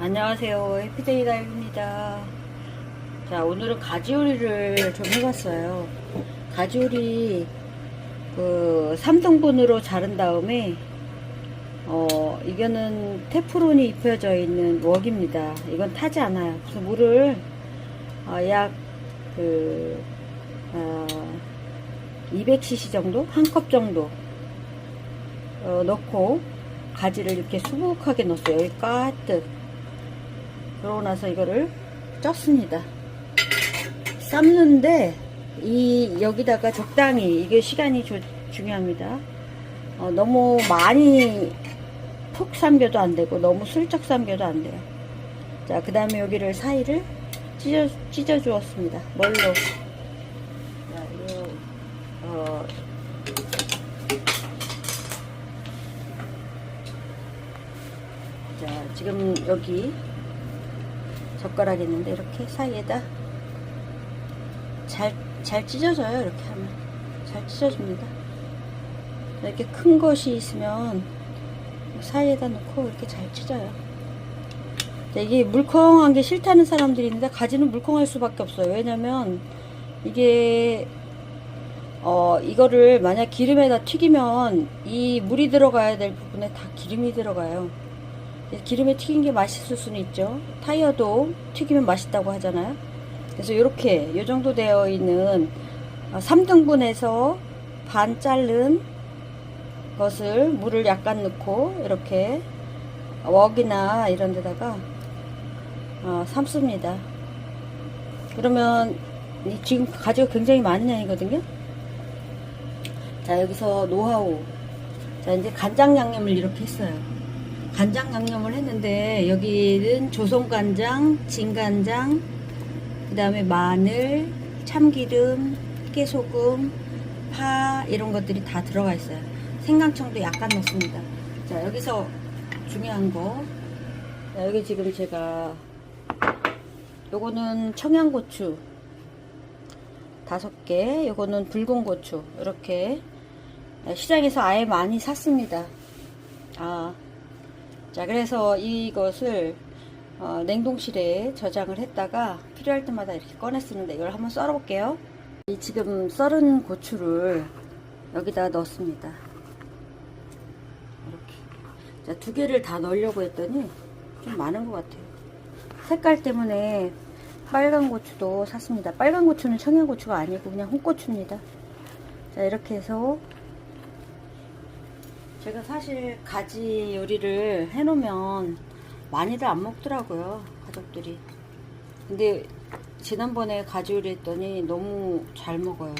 안녕하세요. 해피데이 라이브입니다. 자, 오늘은 가지 요리를 좀 해봤어요. 가지 요리, 그, 3등분으로 자른 다음에, 어, 이거는 테프론이 입혀져 있는 웍입니다. 이건 타지 않아요. 그래서 물을, 어, 약, 그, 어, 200cc 정도? 한 컵 정도, 어, 넣고, 가지를 이렇게 수북하게 넣었어요. 여기 까뜩. 그러고 나서 이거를 쪘습니다. 삶는데 이 여기다가 적당히 이게 시간이 조- 중요합니다. 어, 너무 많이 푹 삶겨도 안 되고 너무 슬쩍 삶겨도 안 돼요. 자, 그 다음에 여기를 사이를 찢어 찢어 주었습니다. 뭘로? 자, 이거 어, 자, 지금 여기 젓가락 있는데 이렇게 사이에다 잘, 잘 찢어져요. 이렇게 하면. 잘 찢어집니다. 이렇게 큰 것이 있으면 사이에다 넣고 이렇게 잘 찢어요. 자, 이게 물컹한 게 싫다는 사람들이 있는데 가지는 물컹할 수밖에 없어요. 왜냐면 이게 어 이거를 만약 기름에다 튀기면 이 물이 들어가야 될 부분에 다 기름이 들어가요. 기름에 튀긴 게 맛있을 수는 있죠. 타이어도 튀기면 맛있다고 하잖아요. 그래서 이렇게 이 정도 되어 있는 3등분해서 반 자른 것을 물을 약간 넣고 이렇게 웍이나 이런 데다가 어, 삶습니다. 그러면 이 지금 가지가 굉장히 많은 양이거든요. 자 여기서 노하우. 자 이제 간장 양념을 이렇게 했어요. 간장 양념을 했는데 여기는 조선간장, 진간장, 그 다음에 마늘, 참기름, 깨소금, 파 이런 것들이 다 들어가 있어요. 생강청도 약간 넣습니다. 자 여기서 중요한 거 자, 여기 지금 제가 요거는 청양고추 다섯 개 요거는 붉은 고추 이렇게 시장에서 아예 많이 샀습니다. 아 자, 그래서 이것을 어, 냉동실에 저장을 했다가 필요할 때마다 이렇게 꺼내 쓰는데 이걸 한번 썰어 볼게요. 이 지금 썰은 고추를 여기다 넣습니다. 이렇게. 자, 두 개를 다 넣으려고 했더니 좀 많은 것 같아요. 색깔 때문에 빨간 고추도 샀습니다. 빨간 고추는 청양고추가 아니고 그냥 홍고추입니다. 자, 이렇게 해서 제가 사실 가지 요리를 해놓으면 많이들 안 먹더라고요 가족들이. 근데 지난번에 가지 요리 했더니 너무 잘 먹어요.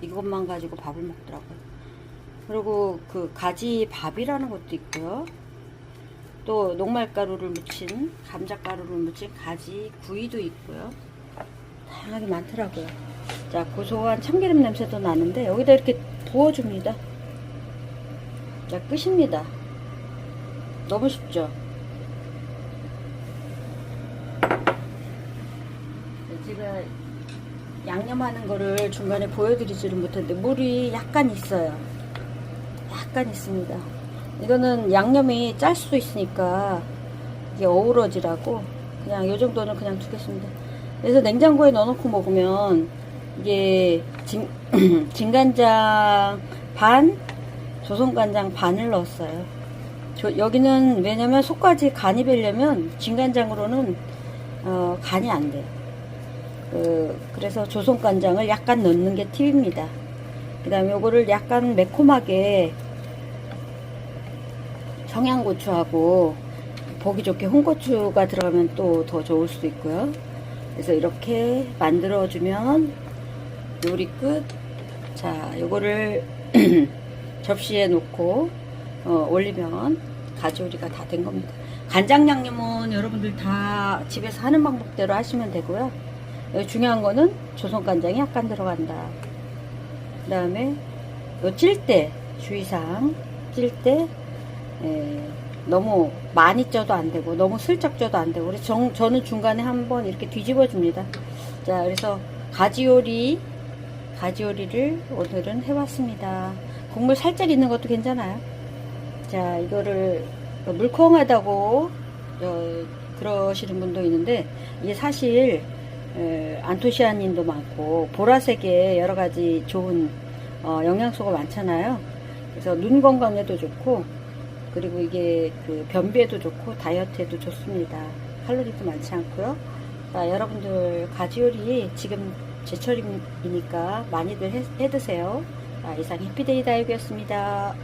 이것만 가지고 밥을 먹더라고요. 그리고 그 가지 밥이라는 것도 있고요. 또 녹말가루를 묻힌 감자가루를 묻힌 가지 구이도 있고요. 다양하게 많더라고요. 자 고소한 참기름 냄새도 나는데 여기다 이렇게 부어줍니다 자, 끝입니다. 너무 쉽죠? 네, 제가 양념하는 거를 중간에 보여드리지를 못했는데 물이 약간 있어요. 약간 있습니다. 이거는 양념이 짤 수도 있으니까 이게 어우러지라고 그냥 이 정도는 그냥 두겠습니다. 그래서 냉장고에 넣어놓고 먹으면 이게 진, 진간장 반 조선간장 반을 넣었어요. 저, 여기는 왜냐면 속까지 간이 배려면 진간장으로는 어, 간이 안 돼요. 그, 그래서 조선간장을 약간 넣는 게 팁입니다. 그 다음에 요거를 약간 매콤하게 청양고추하고 보기 좋게 홍고추가 들어가면 또 더 좋을 수도 있고요. 그래서 이렇게 만들어주면 요리 끝. 자, 요거를 접시에 놓고 어, 올리면 가지오리가 다 된 겁니다. 간장 양념은 여러분들 다 집에서 하는 방법대로 하시면 되고요. 중요한 거는 조선 간장이 약간 들어간다. 그 다음에 찔때 주의사항 찔때 너무 많이 쪄도 안 되고 너무 슬쩍 쪄도 안 되고 그래서 정, 저는 중간에 한번 이렇게 뒤집어 줍니다. 자 그래서 가지오리 가지오리를 오늘은 해봤습니다. 국물 살짝 있는 것도 괜찮아요. 자, 이거를 물컹하다고 어, 그러시는 분도 있는데 이게 사실 에, 안토시아닌도 많고 보라색에 여러 가지 좋은 어, 영양소가 많잖아요. 그래서 눈 건강에도 좋고 그리고 이게 그 변비에도 좋고 다이어트에도 좋습니다. 칼로리도 많지 않고요. 자, 여러분들 가지요리 지금 제철이니까 많이들 해, 해 드세요. 자, 이상 해피데이 다육이었습니다.